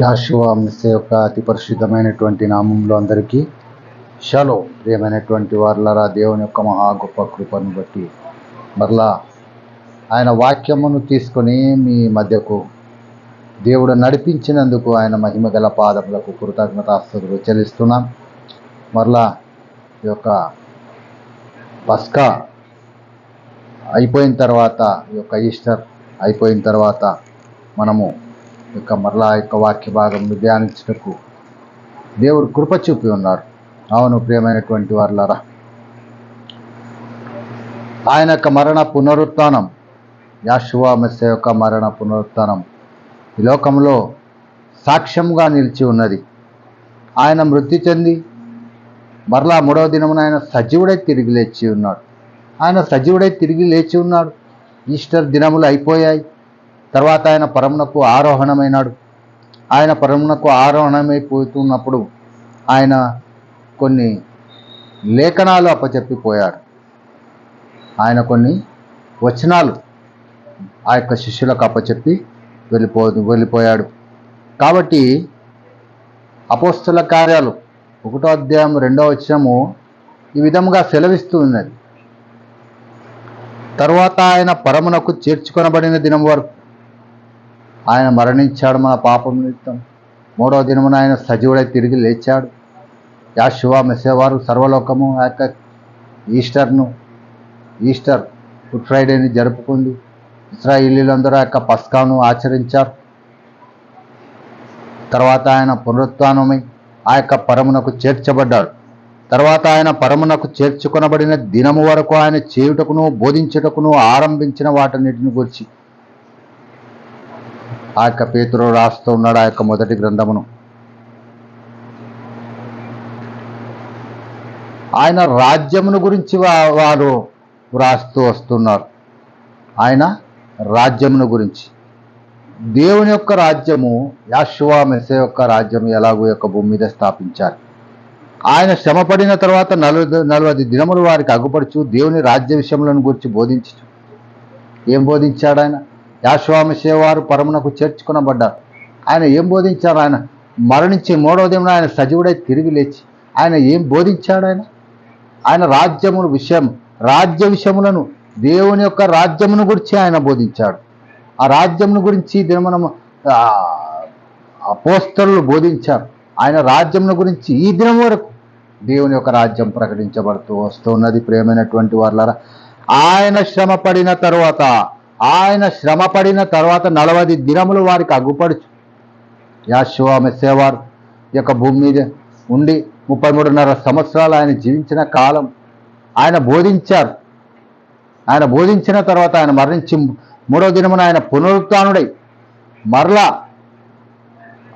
యాశువ miss యొక్క అతి పరిశుద్ధమైనటువంటి నామంలో అందరికీ షలో ప్రియమైనటువంటి వారులరా దేవుని యొక్క మహా గొప్ప కృపను బట్టి. మరలా ఆయన వాక్యమును తీసుకొని మీ మధ్యకు దేవుడు నడిపించినందుకు ఆయన మహిమ గల పాదములకు కృతజ్ఞతాస్తులు చెల్లిస్తున్నాం. మరలా ఈ యొక్క పస్కా అయిపోయిన తర్వాత ఈ యొక్క ఈస్టర్ అయిపోయిన తర్వాత మనము యొక్క మరలా యొక్క వాక్య భాగం ధ్యానించుటకు దేవుడు కృప చూపి ఉన్నారు. అవును ప్రియమైనటువంటి వారులారా ఆయన యొక్క మరణ పునరుత్నం యాశువా మెస్స యొక్క మరణ పునరుత్నం ఈ లోకంలో సాక్ష్యంగా నిలిచి ఉన్నది. ఆయన మృతి చెంది మరలా మూడవ దినమున ఆయన సజీవుడై తిరిగి లేచి ఉన్నాడు. ఆయన సజీవుడై తిరిగి లేచి ఉన్నాడు. ఈస్టర్ దినములు అయిపోయాయి. తర్వాత ఆయన పరమునకు ఆరోహణమైనాడు. ఆయన పరమునకు ఆరోహణమైపోతున్నప్పుడు ఆయన కొన్ని లేఖనాలు అప్పచెప్పిపోయాడు ఆయన కొన్ని వచనాలు ఆ యొక్క శిష్యులకు అప్పచెప్పి వెళ్ళిపో వెళ్ళిపోయాడు. కాబట్టి అపోస్తుల కార్యాలు ఒకటో అధ్యాయం రెండో వచనము ఈ విధముగా సెలవిస్తూ ఉన్నది. తరువాత ఆయన పరమునకు చేర్చుకొనబడిన దినం వరకు ఆయన మరణించాడు మన పాపం నిమిత్తం. మూడవ దినమున ఆయన సజీవుడై తిరిగి లేచాడు. యాశువా మెసేవారు సర్వలోకము ఆ యొక్క ఈస్టర్ను ఈస్టర్ గుడ్ ఫ్రైడేని జరుపుకుంది. ఇస్రాయిలీలందరూ ఆ యొక్క పస్కాను ఆచరించారు. తర్వాత ఆయన పునరుత్నమై ఆ యొక్క పరమునకు చేర్చబడ్డాడు. తర్వాత ఆయన పరమునకు చేర్చుకొనబడిన దినము వరకు ఆయన చేయుటకును బోధించుటకును ఆరంభించిన వాటన్నిటిని గురించి ఆ యొక్క పేతురు రాస్తూ ఉన్నాడు ఆ యొక్క మొదటి గ్రంథమును. ఆయన రాజ్యమును గురించి వారు వ్రాస్తూ వస్తున్నారు. ఆయన రాజ్యమును గురించి. దేవుని యొక్క రాజ్యము యాశువా మెస్సే యొక్క రాజ్యం ఎలాగో యొక్క భూమి మీద స్థాపించారు. ఆయన శ్రమపడిన తర్వాత నలభై నలభై దినములు వారికి అగుపడుచు దేవుని రాజ్య విషయములను గురించి బోధించు ఏం బోధించాడు ఆయన? యాశ్వామిషే వారు పరమునకు చేర్చుకునబడ్డారు. ఆయన ఏం బోధించారు? ఆయన మరణించి మూడవ దిన ఆయన సజీవుడై తిరిగి లేచి ఆయన ఏం బోధించాడు ఆయన? ఆయన రాజ్యముల విషయం రాజ్య విషయములను దేవుని యొక్క రాజ్యమును గురించి ఆయన బోధించాడు. ఆ రాజ్యమును గురించి ఈ మనం అపోస్తలు బోధించారు. ఆయన రాజ్యమును గురించి ఈ దినం వరకు దేవుని యొక్క రాజ్యం ప్రకటించబడుతూ వస్తున్నది. ప్రేమైనటువంటి వాళ్ళరా ఆయన శ్రమ పడిన తర్వాత ఆయన శ్రమ పడిన తర్వాత నలభై దినములు వారికి అగ్గుపడుచు. యాశువా మెస్సేవారు యొక్క భూమి మీద ఉండి ముప్పై మూడున్నర సంవత్సరాలు ఆయన జీవించిన కాలం. ఆయన బోధించారు. ఆయన బోధించిన తర్వాత ఆయన మరణించి మూడో దినమున ఆయన పునరుత్డై మరలా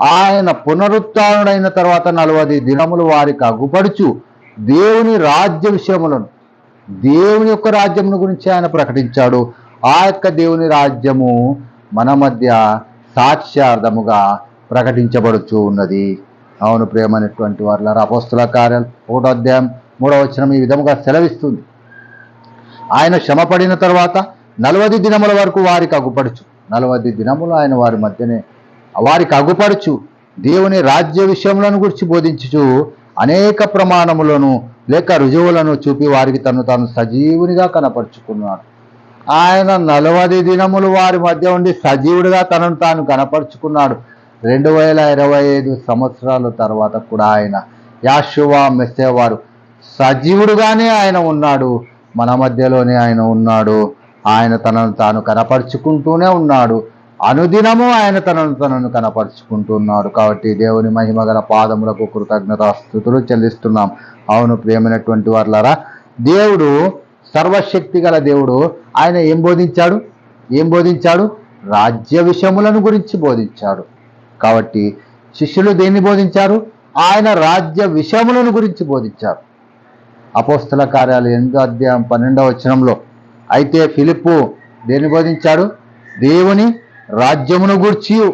ఆయన పునరుత్డైన తర్వాత నలభై దినములు వారికి అగ్గుపడుచు దేవుని రాజ్య విషయములను దేవుని యొక్క రాజ్యమును గురించి ఆయన ప్రకటించాడు. ఆ యొక్క దేవుని రాజ్యము మన మధ్య సాక్ష్యార్థముగా ప్రకటించబడుచు ఉన్నది. అవును ప్రేమైనటువంటి వారి అపోస్తుల కార్యాలు ఒకటో అధ్యాయం మూడో వచనం ఈ విధముగా సెలవిస్తుంది. ఆయన శ్రమపడిన తర్వాత నలవది దినముల వరకు వారికి అగుపడుచు. నలవది దినములు ఆయన వారి మధ్యనే వారికి అగుపడుచు. దేవుని రాజ్య విషయములను గురించి బోధించుచు అనేక ప్రమాణములను లేక రుజువులను చూపి వారికి తను తాను సజీవునిగా కనపరుచుకున్నాడు. ఆయన నలభై దినములు వారి మధ్య ఉండి సజీవుడిగా తనను తాను కనపరుచుకున్నాడు. రెండు వేల ఇరవై ఐదు సంవత్సరాల తర్వాత కూడా ఆయన యాశువా మెస్సేవారు సజీవుడుగానే ఆయన ఉన్నాడు. మన మధ్యలోనే ఆయన ఉన్నాడు. ఆయన తనను తాను కనపరుచుకుంటూనే ఉన్నాడు. అనుదినము ఆయన తనను తనను కనపరుచుకుంటున్నాడు. కాబట్టి దేవుని మహిమ గల పాదములకు కృతజ్ఞతాస్థుతులు చెల్లిస్తున్నాం. అవును ప్రియమైనటువంటి వారులారా దేవుడు సర్వశక్తి గల దేవుడు ఆయన ఏం బోధించాడు? ఏం బోధించాడు? రాజ్య విషయములను గురించి బోధించాడు. కాబట్టి శిష్యులు దేన్ని బోధించారు? ఆయన రాజ్య విషయములను గురించి బోధించారు. అపోస్తల కార్యాలు ఎనిమిదో అధ్యాయం పన్నెండవ వచనంలో అయితే ఫిలిప్పు దేన్ని బోధించాడు? దేవుని రాజ్యమును గూర్చి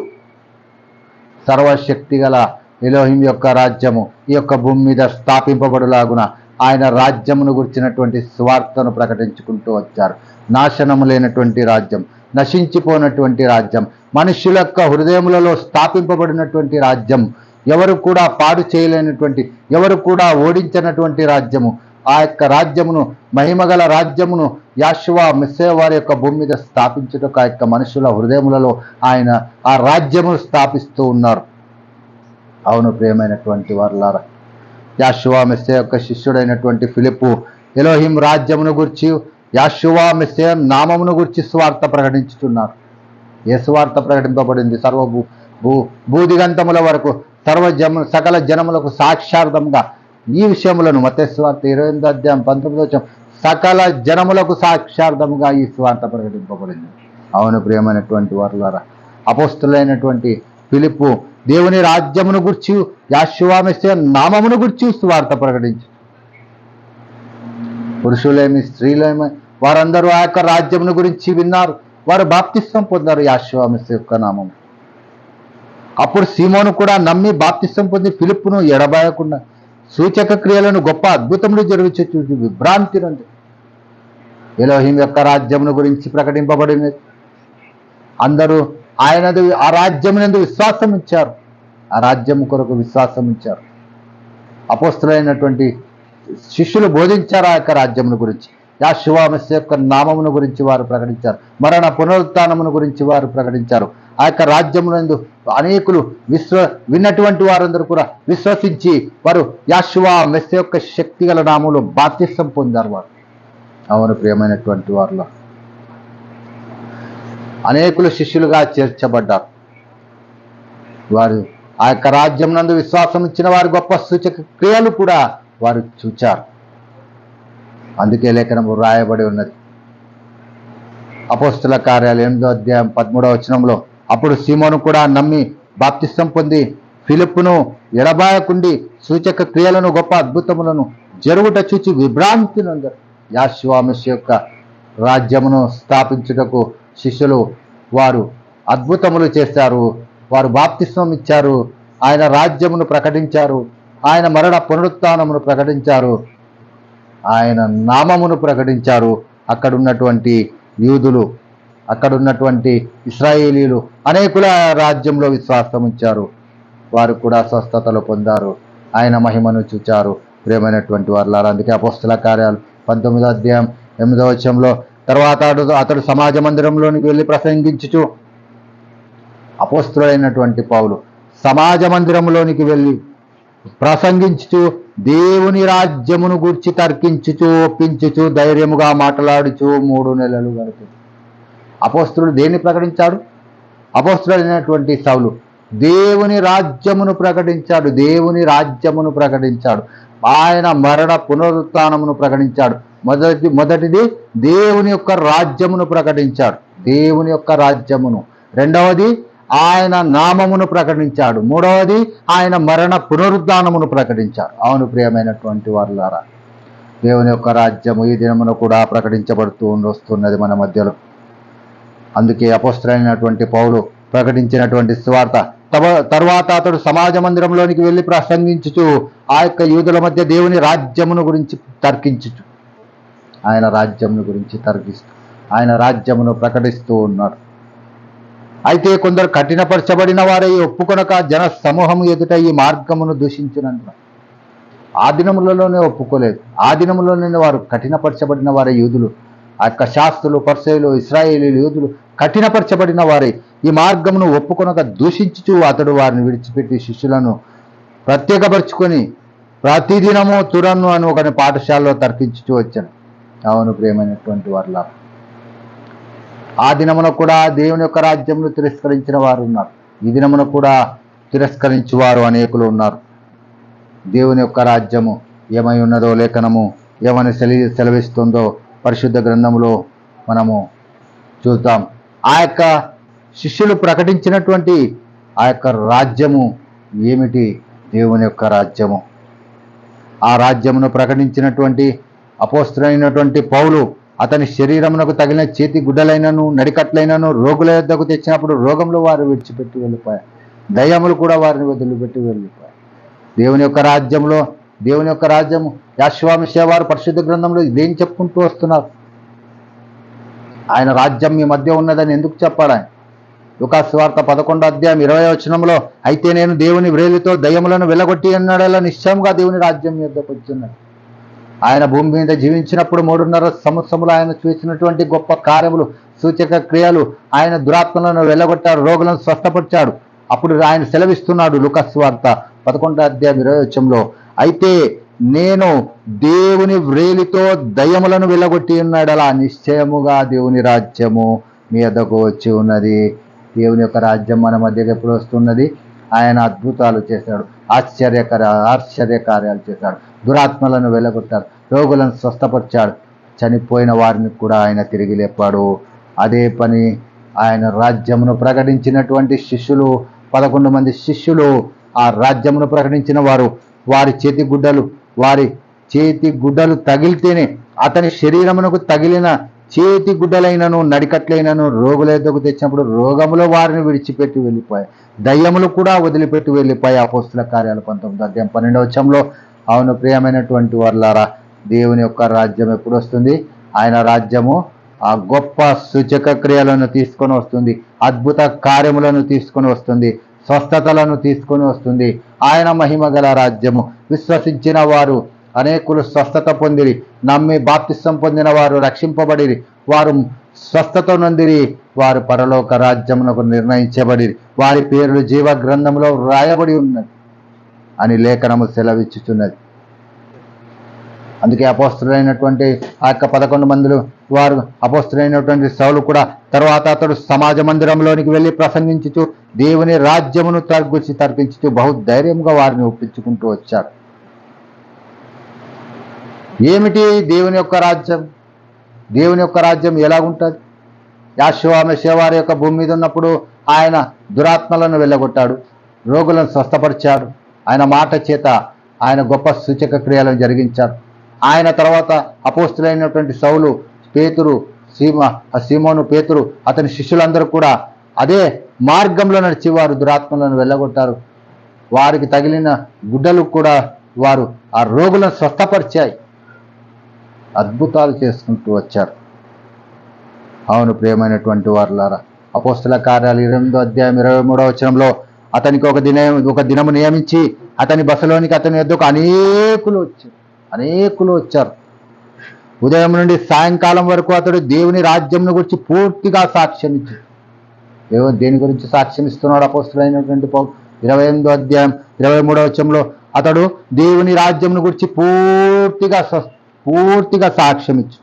సర్వశక్తి గల ఎలోహిం యొక్క రాజ్యము ఈ యొక్క భూమి మీద స్థాపింపబడులాగున ఆయన రాజ్యమును గురించినటువంటి స్వార్థను ప్రకటించుకుంటూ వచ్చారు. నాశనము లేనటువంటి రాజ్యం నశించిపోయినటువంటి రాజ్యం మనుషుల యొక్క హృదయములలో స్థాపింపబడినటువంటి రాజ్యం ఎవరు కూడా పాడు చేయలేనటువంటి ఎవరు కూడా ఓడించినటువంటి రాజ్యము ఆ యొక్క రాజ్యమును మహిమగల రాజ్యమును యాశువా మిస్సే వారి యొక్క భూమి మీద స్థాపించుటకు ఆ యొక్క మనుషుల హృదయములలో ఆయన ఆ రాజ్యమును స్థాపిస్తూ ఉన్నారు. అవును ప్రియమైనటువంటి వారులారా యాశువా మెస్సే యొక్క శిష్యుడైనటువంటి ఫిలిప్పు. ఎలోహిం రాజ్యమును గురించి యాశువా మెస్సే నామమును గురించి స్వార్థ ప్రకటించుతున్నారు ఏ స్వార్థ ప్రకటింపబడింది. సర్వ భూ భూ భూదిగంతముల వరకు సర్వ జమ సకల జనములకు సాక్షార్థంగా ఈ విషయములను మతస్వార్థ ఇరవై ఎనిమిది అధ్యాయం పంతొమ్మిది వచ్చం సకల జనములకు సాక్షార్థముగా ఈ స్వార్థ ప్రకటింపబడింది. అవును ప్రియమైనటువంటి వారులారా అపోస్తులైనటువంటి పిలుపు దేవుని రాజ్యమును గుర్చి యాశువామిస్తే నామమును గుర్చి స్వార్థ ప్రకటించు. పురుషులేమి స్త్రీలేమి వారందరూ ఆ యొక్క రాజ్యమును గురించి విన్నారు. వారు బాప్తిస్వం పొందారు యాశువామిస్ యొక్క నామం. అప్పుడు సీమోను కూడా నమ్మి బాప్తిస్వం పొంది పిలుపును ఎడబాయకుండా సూచక క్రియలను గొప్ప అద్భుతములు జరిగించే చూసి విభ్రాంతి రండి ఎలోహిం యొక్క రాజ్యమును గురించి ప్రకటింపబడినది. అందరూ ఆయనది ఆ రాజ్యమునందు విశ్వాసం ఇచ్చారు ఆ రాజ్యం కొరకు విశ్వాసం ఇచ్చారు అపోస్తులైనటువంటి శిష్యులు బోధించారు ఆ యొక్క రాజ్యమును గురించి. యాశువామస్ యొక్క నామమును గురించి వారు ప్రకటించారు. మరణ పునరుత్నమును గురించి వారు ప్రకటించారు. ఆ యొక్క రాజ్యమునందు అనేకులు విశ్వ విన్నటువంటి వారందరూ కూడా విశ్వసించి వారు యాశువా మెస్ యొక్క శక్తి గల నామంలో బాధ్యసం పొందారు వారు. అవును ప్రియమైనటువంటి వారిలో అనేకులు శిష్యులుగా చేర్చబడ్డారు. వారు ఆ యొక్క రాజ్యం నందు విశ్వాసం ఇచ్చిన వారి గొప్ప సూచక క్రియలు కూడా వారు చూచారు. అందుకే లేఖనము రాయబడి ఉన్నది. అపోస్తుల కార్యాలు ఎనిమిదో అధ్యాయం పదమూడవ వచనంలో అప్పుడు సీమోను కూడా నమ్మి బాప్తిష్టం పొంది ఫిలిప్పును ఎడబాయకుండి సూచక క్రియలను గొప్ప అద్భుతములను జరుగుట చూచి విభ్రాంతి నందరు. యాశ్వామిష్ యొక్క రాజ్యమును స్థాపించుటకు శిష్యులు వారు అద్భుతములు చేశారు. వారు బాప్తిస్వం ఇచ్చారు. ఆయన రాజ్యమును ప్రకటించారు. ఆయన మరణ పునరుత్నమును ప్రకటించారు. ఆయన నామమును ప్రకటించారు. అక్కడున్నటువంటి యూదులు అక్కడున్నటువంటి ఇస్రాయేలీలు అనేకుల రాజ్యంలో విశ్వాసం ఉంచారు. వారు కూడా స్వస్థతలు పొందారు. ఆయన మహిమను చూచారు. ప్రేమైనటువంటి వారు అందుకే అపోస్తుల కార్యాలు పంతొమ్మిదో అధ్యాయం ఎనిమిదో వచ్చంలో తర్వాత అతడు అతడు సమాజ మందిరంలోనికి వెళ్ళి ప్రసంగించుచు అపోస్తులైనటువంటి పౌలు సమాజ మందిరంలోనికి వెళ్ళి ప్రసంగించుచు దేవుని రాజ్యమును గూర్చి తర్కించుచు ఒప్పించుచు ధైర్యముగా మాట్లాడుచు మూడు నెలలు గడుపు అపోస్తుడు దేన్ని ప్రకటించాడు? అపోస్తుడైనటువంటి సౌలు దేవుని రాజ్యమును ప్రకటించాడు దేవుని రాజ్యమును ప్రకటించాడు. ఆయన మరణ పునరుత్నమును ప్రకటించాడు. మొదటి మొదటిది దేవుని యొక్క రాజ్యమును ప్రకటించాడు. దేవుని యొక్క రాజ్యమును. రెండవది ఆయన నామమును ప్రకటించాడు. మూడవది ఆయన మరణ పునరుద్ధానమును ప్రకటించాడు. అవును ప్రియమైనటువంటి వారులారా దేవుని యొక్క రాజ్యము ఈ దినమున కూడా ప్రకటించబడుతూ వస్తున్నది మన మధ్యలో. అందుకే అపోస్తులైనటువంటి పౌలు ప్రకటించినటువంటి స్వార్థ తవ తర్వాత అతడు సమాజ మందిరంలోనికి వెళ్ళి ప్రసంగించుచు ఆ యొక్క యూదుల మధ్య దేవుని రాజ్యమును గురించి తర్కించుచు ఆయన రాజ్యమును గురించి తర్కిస్తూ ఆయన రాజ్యమును ప్రకటిస్తూ ఉన్నాడు అయితే కొందరు కఠినపరచబడిన వారై ఒప్పుకొనక జన సమూహము ఎదుట ఈ మార్గమును దూషించినందున. ఆ దినములలోనే ఒప్పుకోలేదు. ఆ దినములలోనే వారు కఠినపరచబడిన వారే యూదులు ఆ యొక్క శాస్త్రులు పర్సేలు ఇస్రాయేలీలు యూదులు కఠినపరచబడిన వారే ఈ మార్గమును ఒప్పుకొనక దూషించుచు అతడు వారిని విడిచిపెట్టి శిష్యులను ప్రత్యేకపరుచుకొని ప్రతిదినము తురన్ను అని ఒక పాఠశాలలో తర్కించుచూ వచ్చాను అవును ప్రేమైనటువంటి వారిలా. ఆ దినమున కూడా దేవుని యొక్క రాజ్యమును తిరస్కరించిన వారు ఉన్నారు. ఈ దినమున కూడా తిరస్కరించు వారు అనేకులు ఉన్నారు. దేవుని యొక్క రాజ్యము ఏమై ఉన్నదో లేఖనము ఏమని సెలి సెలవిస్తుందో పరిశుద్ధ గ్రంథములో మనము చూద్దాం. ఆ యొక్క శిష్యులు ప్రకటించినటువంటి ఆ యొక్క రాజ్యము ఏమిటి? దేవుని యొక్క రాజ్యము. ఆ రాజ్యమును ప్రకటించినటువంటి అపోస్తుడైనటువంటి పౌలు అతని శరీరమునకు తగిలిన చేతి గుడ్డలైనను నడికట్లైనను రోగుల యొద్దకు తెచ్చినప్పుడు రోగంలో వారు విడిచిపెట్టి వెళ్ళిపోయారు. దయ్యములు కూడా వారిని వదిలిపెట్టి వెళ్ళిపోయారు. దేవుని యొక్క రాజ్యంలో దేవుని యొక్క రాజ్యము యాశ్వామిషే వారు పరిశుద్ధ గ్రంథంలో ఇదేం చెప్పుకుంటూ వస్తున్నారు? ఆయన రాజ్యం మీ మధ్య ఉన్నదని ఎందుకు చెప్పాడు ఆయన? లుకాసు వార్త పదకొండో అధ్యాయం ఇరవై వచనంలో అయితే నేను దేవుని వ్రేలితో దయ్యములను వెలగొట్టి అన్నాడలా నిశ్చయంగా దేవుని రాజ్యం యొద్దకు వచ్చున్నాడు ఆయన భూమి మీద జీవించినప్పుడు మూడున్నర సంవత్సరములు ఆయన చూసినటువంటి గొప్ప కార్యములు సూచక క్రియలు ఆయన దురాత్మలను వెళ్ళగొట్టాడు రోగులను స్వస్థపరిచాడు అప్పుడు ఆయన సెలవిస్తున్నాడు లుకస్ వార్త పదకొండో అధ్యాయం ఇరవై వచ్చంలో. అయితే నేను దేవుని వ్రేలితో దయ్యములను వెళ్ళగొట్టి ఉన్నాడు అలా నిశ్చయముగా దేవుని రాజ్యము మీ వద్దకు వచ్చి ఉన్నది. దేవుని యొక్క రాజ్యం మన మధ్యకి ఎప్పుడు వస్తున్నది? ఆయన అద్భుతాలు చేశాడు ఆశ్చర్యకర ఆశ్చర్య కార్యాలు చేశాడు. దురాత్మలను వెళ్ళగొట్టారు రోగులను స్వస్థపరిచాడు. చనిపోయిన వారిని కూడా ఆయన తిరిగి లేపాడు. అదే పని ఆయన రాజ్యమును ప్రకటించినటువంటి శిష్యులు పదకొండు మంది శిష్యులు ఆ రాజ్యమును ప్రకటించిన వారు. వారి చేతి గుడ్డలు వారి చేతి గుడ్డలు తగిలితేనే అతని శరీరమునకు తగిలిన చేతి గుడ్డలైనను నడికట్లైనను రోగుల తెచ్చినప్పుడు రోగములో వారిని విడిచిపెట్టి వెళ్ళిపోయాయి. దయ్యములు కూడా వదిలిపెట్టి వెళ్ళిపోయి అపోస్తుల కార్యాలు పంతొమ్మిది అధ్యాయం పన్నెండవ వచ్చంలో అవును ప్రియమైనటువంటి వర్లారా దేవుని యొక్క రాజ్యం ఎప్పుడు వస్తుంది? ఆయన రాజ్యము ఆ గొప్ప సూచక క్రియలను తీసుకొని వస్తుంది అద్భుత కార్యములను తీసుకొని వస్తుంది స్వస్థతలను తీసుకొని వస్తుంది. ఆయన మహిమ గల రాజ్యము. విశ్వసించిన వారు అనేకులు స్వస్థత పొందిరి నమ్మి బాప్తిస్వం పొందిన వారు రక్షింపబడిరి వారు స్వస్థత నొందిరి వారు పరలోక రాజ్యమునకు నిర్ణయించబడి వారి పేర్లు జీవ గ్రంథంలో వ్రాయబడి ఉన్నది. అని లేఖనము సెలవిచ్చుచున్నది. అందుకే అపోస్తులైనటువంటి ఆ యొక్క పదకొండు మందిలో వారు అపోస్తులైనటువంటి సౌలు కూడా తర్వాత అతడు సమాజ మందిరంలోనికి వెళ్ళి ప్రసంగించుచు దేవుని రాజ్యమును తర్గుచి తర్పించుచు బహు ధైర్యంగా వారిని ఒప్పించుకుంటూ వచ్చారు ఏమిటి దేవుని యొక్క రాజ్యం? దేవుని యొక్క రాజ్యం ఎలాగుంటుంది? యాశ్వామెషే వారి యొక్క భూమి మీద ఉన్నప్పుడు ఆయన దురాత్మలను వెళ్ళగొట్టాడు రోగులను స్వస్థపరిచాడు ఆయన మాట చేత ఆయన గొప్ప సూచక క్రియలను జరిగించారు. ఆయన తర్వాత అపోస్తులైనటువంటి సౌలు పేతురు సీమ ఆ సీమోను పేతురు అతని శిష్యులందరూ కూడా అదే మార్గంలో నడిచి వారు దురాత్మలను వెళ్ళగొట్టారు. వారికి తగిలిన గుడ్డలు కూడా వారు ఆ రోగులను స్వస్థపరిచాయి. అద్భుతాలు చేసుకుంటూ వచ్చారు. అవును ప్రియమైనటువంటి వారులారా అపోస్తుల కార్యాలు ఇరవై ఎనిమిదో అధ్యాయం ఇరవై మూడో వచనంలో అతనికి ఒక దిన ఒక దినము నియమించి అతని బస్సులోనికి అతని యొద్దకు అనేకులు వచ్చారు. అనేకులు వచ్చారు. ఉదయం నుండి సాయంకాలం వరకు అతడు దేవుని రాజ్యంను గురించి పూర్తిగా సాక్ష్యం ఇచ్చాడు దేవు- దేని గురించి సాక్ష్యం ఇస్తున్నాడు అపోస్తులైనటువంటి ఇరవై ఎనిమిదో అధ్యాయం ఇరవై మూడో వచ్చంలో అతడు దేవుని రాజ్యంను గురించి పూర్తిగా పూర్తిగా సాక్ష్యం ఇచ్చు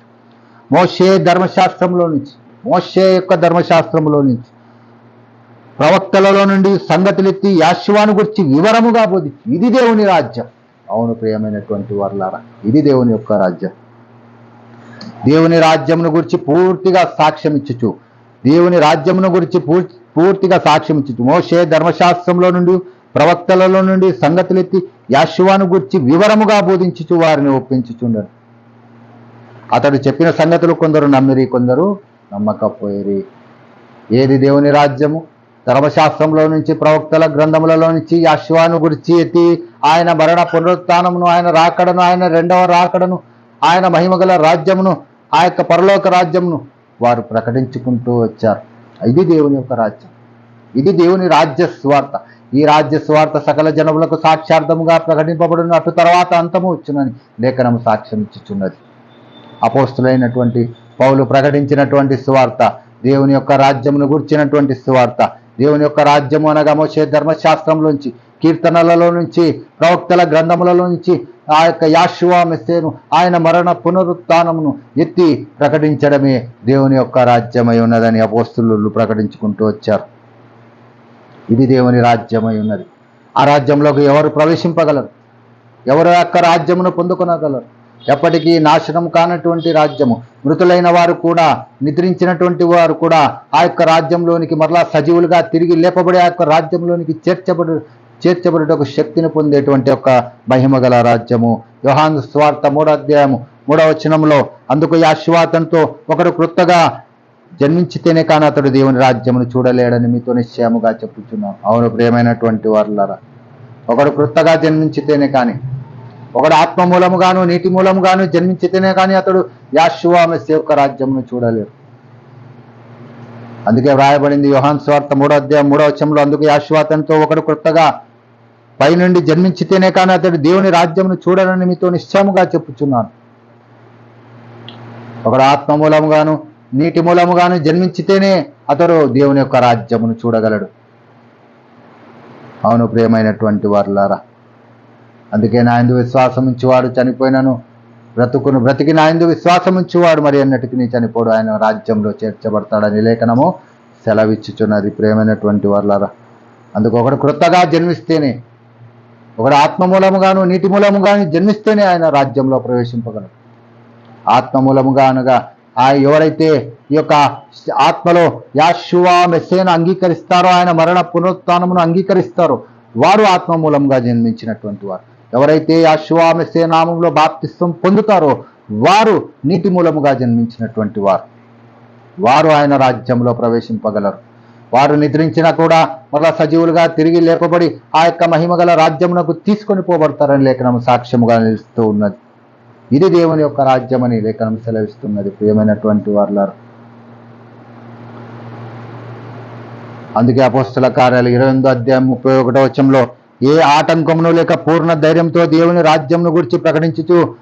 మోషే ధర్మశాస్త్రంలో నుంచి మోషే యొక్క ధర్మశాస్త్రంలో నుంచి ప్రవక్తలలో నుండి సంగతులెత్తి యాశ్వాను గురించి వివరముగా బోధించి ఇది దేవుని రాజ్యం. అవును ప్రియమైనటువంటి వారులారా ఇది దేవుని యొక్క రాజ్యం. దేవుని రాజ్యమును గురించి పూర్తిగా సాక్ష్యం ఇచ్చుచు దేవుని రాజ్యమును గురించి పూర్తిగా సాక్ష్యం ఇచ్చుచు మోషే ధర్మశాస్త్రంలో నుండి ప్రవక్తలలో నుండి సంగతులెత్తి యాశువాను గురించి వివరముగా బోధించుచు వారిని ఒప్పించుచుండరు అతడు చెప్పిన సంగతులు కొందరు నమ్మిరి కొందరు నమ్మకపోయేరి. ఏది దేవుని రాజ్యము? ధర్మశాస్త్రంలో నుంచి ప్రవక్తల గ్రంథములలో నుంచి యాశ్వాను గురించి ఎత్తి ఆయన మరణ పునరుత్నమును ఆయన రాకడను ఆయన రెండవ రాకడను ఆయన మహిమగల రాజ్యమును ఆ యొక్క పరలోక రాజ్యమును వారు ప్రకటించుకుంటూ వచ్చారు. ఇది దేవుని యొక్క రాజ్యం. ఇది దేవుని రాజ్య స్వార్థ ఈ రాజ్య స్వార్థ సకల జనములకు సాక్ష్యార్థముగా ప్రకటింపబడిన అటు తర్వాత అంతము వచ్చునని లేఖనము సాక్ష్యం ఇచ్చుచున్నది అపోస్తులైనటువంటి పౌలు ప్రకటించినటువంటి స్వార్థ దేవుని యొక్క రాజ్యమును గుర్చినటువంటి స్వార్థ దేవుని యొక్క రాజ్యము అనగా మోసే ధర్మశాస్త్రంలోంచి కీర్తనలలో నుంచి ప్రవక్తల గ్రంథములలో నుంచి ఆ యొక్క యాశువా మెస్సేను ఆయన మరణ పునరుత్నమును ఎత్తి ప్రకటించడమే దేవుని యొక్క రాజ్యమై ఉన్నదని అపోస్తులు ప్రకటించుకుంటూ వచ్చారు. ఇది దేవుని రాజ్యమై ఉన్నది. ఆ రాజ్యంలోకి ఎవరు ప్రవేశింపగలరు? ఎవరు యొక్క రాజ్యమును పొందుకొనగలరు? ఎప్పటికీ నాశనం కానటువంటి రాజ్యము. మృతులైన వారు కూడా నిద్రించినటువంటి వారు కూడా ఆ యొక్క రాజ్యంలోనికి మరలా సజీవులుగా తిరిగి లేపబడి ఆ యొక్క రాజ్యంలోనికి చేర్చబడు చేర్చబడుటకు శక్తిని పొందేటువంటి ఒక మహిమ గల రాజ్యము. యోహాన్ స్వార్థ మూడో అధ్యాయము మూడవచనంలో అందుకు యాశ్వాతంతో ఒకడు క్రొత్తగా జన్మించితేనే కానీ అతడు దేవుని రాజ్యమును చూడలేడని మీతో నిశ్చయముగా చెప్పుచున్నాం అవును ప్రియమైనటువంటి వారులారా ఒకడు క్రొత్తగా జన్మించితేనే కానీ ఒకడు ఆత్మ మూలముగాను నీటి మూలముగాను జన్మించితేనే కానీ అతడు యాశువా యొక్క రాజ్యమును చూడలేరు అందుకే వ్రాయబడింది యోహాన్ స్వార్థ మూడో అధ్యాయం మూడో వచ్చంలో అందుకు యాశ్వాతంతో ఒకడు కొత్తగా పైనుండి జన్మించితేనే కానీ అతడు దేవుని రాజ్యమును చూడనని మీతో నిశ్చయముగా చెప్పుచున్నాను. ఒకడు ఆత్మ మూలముగాను నీటి మూలముగాను జన్మించితేనే అతడు దేవుని యొక్క రాజ్యమును చూడగలడు. అవును ప్రియమైనటువంటి వారులారా అందుకే నా ఎందు విశ్వాసం ఉంచువాడు చనిపోయినను. బ్రతుకును బ్రతికి నా ఎందు విశ్వాసం ఉంచువాడు. మరి అన్నటికి నీ చనిపోడు. ఆయన రాజ్యంలో చేర్చబడతాడని లేఖనము సెలవిచ్చుచున్నది. ప్రేమైనటువంటి వారులారా అందుకు ఒకడు క్రొత్తగా జన్మిస్తేనే ఒకడు ఆత్మ మూలముగాను నీటి మూలముగాను జన్మిస్తేనే ఆయన రాజ్యంలో ప్రవేశింపగలడు. ఆత్మ మూలముగా అనగా ఆ ఎవరైతే ఈ యొక్క ఆత్మలో యాశువా మెస్సేను అంగీకరిస్తారో ఆయన మరణ పునరుత్నమును అంగీకరిస్తారో వారు ఆత్మ మూలంగా జన్మించినటువంటి వారు. ఎవరైతే ఆ మెస్సే నామంలో బాప్తిస్వం పొందుతారో వారు నీటి మూలముగా జన్మించినటువంటి వారు. వారు ఆయన రాజ్యంలో ప్రవేశింపగలరు. వారు నిద్రించినా కూడా మరలా సజీవులుగా తిరిగి లేకబడి ఆ యొక్క మహిమగల రాజ్యమునకు తీసుకొని పోబడతారని లేఖనం సాక్ష్యముగా నిలుస్తూ ఉన్నది. ఇది దేవుని యొక్క రాజ్యం అని లేఖనం సెలవిస్తున్నది ప్రియమైనటువంటి వారులారు. అందుకే అపోస్తుల కార్యాలు ఇరవై ఎనిమిదో అధ్యాయం ముప్పై ఒకటో వచ్చంలో ఏ ఆటంకమును లేక పూర్ణ ధైర్యంతో దేవుని రాజ్యంను గురించి ప్రకటించుతూ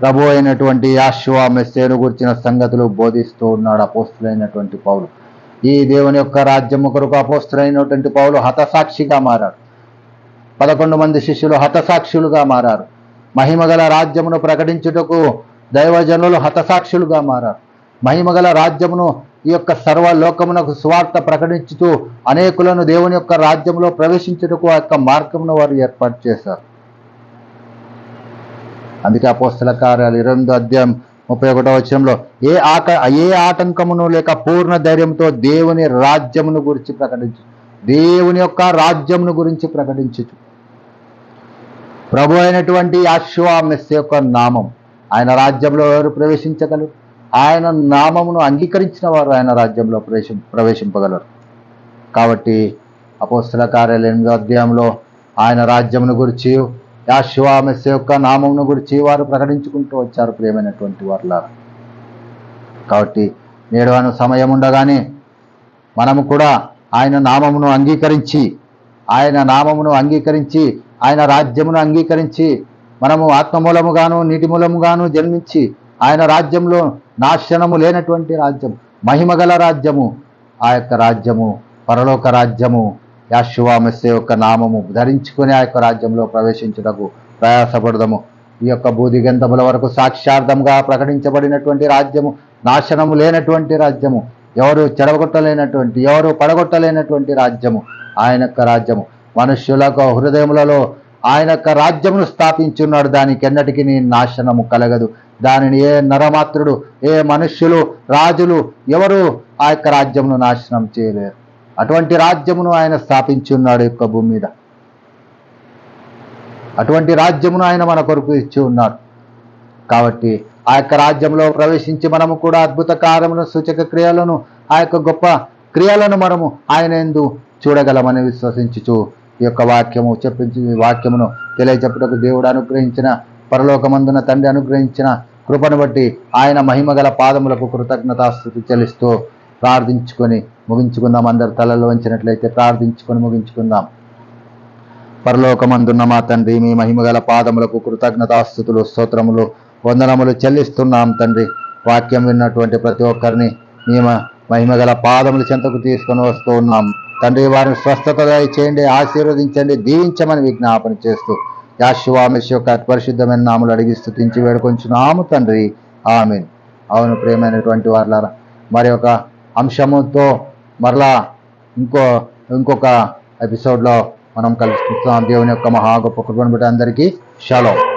ప్రభు అయినటువంటి యాశ్వా మెస్సేను గురించిన సంగతులు బోధిస్తూ ఉన్నాడు అపోస్తులైనటువంటి పౌలు. ఈ దేవుని యొక్క రాజ్యము కొరకు అపోస్తులైనటువంటి పౌలు హతసాక్షిగా మారాడు. పదకొండు మంది శిష్యులు హతసాక్షులుగా మారారు. మహిమగల రాజ్యమును ప్రకటించుటకు దైవజనులు హతసాక్షులుగా మారారు. మహిమగల రాజ్యమును ఈ యొక్క సర్వలోకమునకు స్వార్థ ప్రకటించుతూ అనేకులను దేవుని యొక్క రాజ్యంలో ప్రవేశించుటకు ఆ యొక్క మార్గమును వారు ఏర్పాటు చేశారు. అందుకే అపోస్తల కార్యాలు ఇరవై అధ్యాయం ముప్పై ఒకటో వచ్చంలో ఏ ఆక ఏ ఆటంకమును లేక పూర్ణ ధైర్యంతో దేవుని రాజ్యమును గురించి ప్రకటించు దేవుని యొక్క రాజ్యమును గురించి ప్రకటించుచు. ప్రభు అయినటువంటి యాశ్వా మెస్ యొక్క నామం. ఆయన రాజ్యంలో ఎవరు ప్రవేశించగలరు? ఆయన నామమును అంగీకరించిన వారు ఆయన రాజ్యంలో ప్రవేశం ప్రవేశింపగలరు. కాబట్టి అపోస్తుల కార్యాలయం ఎనిమిదో అధ్యాయంలో ఆయన రాజ్యమును గురించి యాశువా మెస్ యొక్క నామమును గురించి వారు ప్రకటించుకుంటూ వచ్చారు ప్రియమైనటువంటి వారులారా. కాబట్టి నేడు అను సమయం ఉండగానే మనము కూడా ఆయన నామమును అంగీకరించి ఆయన నామమును అంగీకరించి ఆయన రాజ్యమును అంగీకరించి మనము ఆత్మమూలముగాను నీటి మూలముగాను జన్మించి ఆయన రాజ్యంలో నాశనము లేనటువంటి రాజ్యం మహిమగల రాజ్యము ఆ యొక్క రాజ్యము పరలోక రాజ్యము యాశువా యొక్క నామము ధరించుకొని ఆ యొక్క రాజ్యంలో ప్రవేశించుటకు ప్రయాసపడదము. ఈ యొక్క బూదిగంధముల వరకు సాక్షార్థంగా ప్రకటించబడినటువంటి రాజ్యము నాశనము లేనటువంటి రాజ్యము ఎవరు చెడగొట్టలేనటువంటి ఎవరు పడగొట్టలేనటువంటి రాజ్యము ఆయన యొక్క రాజ్యము. మనుష్యులకు హృదయములలో ఆయన యొక్క రాజ్యమును స్థాపించున్నాడు దానికి ఎన్నటికీ నీ నాశనము కలగదు. దానిని ఏ నరమాత్రుడు ఏ మనుష్యులు రాజులు ఎవరు ఆ యొక్క రాజ్యమును నాశనం చేయలేరు. అటువంటి రాజ్యమును ఆయన స్థాపించి ఉన్నాడు యొక్క భూమి మీద. అటువంటి రాజ్యమును ఆయన మన కొరకు ఇచ్చి ఉన్నాడు. కాబట్టి ఆ యొక్క రాజ్యంలో ప్రవేశించి మనము కూడా అద్భుత కార్యములను సూచక క్రియలను ఆ యొక్క గొప్ప క్రియలను మనము ఆయన ఎందు చూడగలమని విశ్వసించుచు ఈ యొక్క వాక్యము చెప్పించి వాక్యమును తెలియచెప్పుటకు దేవుడు అనుగ్రహించిన పరలోకమందున తండ్రి అనుగ్రహించిన కృపను బట్టి ఆయన మహిమగల పాదములకు కృతజ్ఞతాస్థుతి చెల్లిస్తూ ప్రార్థించుకొని ముగించుకుందాం. అందరు తలలో వంచినట్లయితే ప్రార్థించుకొని ముగించుకుందాం. పరలోకమందున్న మా తండ్రి మీ మహిమగల పాదములకు కృతజ్ఞతాస్థుతులు స్తోత్రములు వందనములు చెల్లిస్తున్నాం తండ్రి. వాక్యం విన్నటువంటి ప్రతి ఒక్కరిని మీ మహిమగల పాదముల చెంతకు తీసుకొని వస్తూ ఉన్నాం. తండ్రి వారిని స్వస్థత చేయండి ఆశీర్వదించండి దీవించమని విజ్ఞాపన చేస్తూ యాశువామిష్ యొక్క పరిశుద్ధమైన నాములు అడిగి స్థుతించి వేడుకొంచున్నాము తండ్రి. ఆమె అవును ప్రేమైనటువంటి వారులారా మరి ఒక అంశముతో మరలా ఇంకో ఇంకొక ఎపిసోడ్లో మనం కలుసుకుంటున్నాం. దేవుని యొక్క మహా గొప్ప కృపను అందరికీ షలో.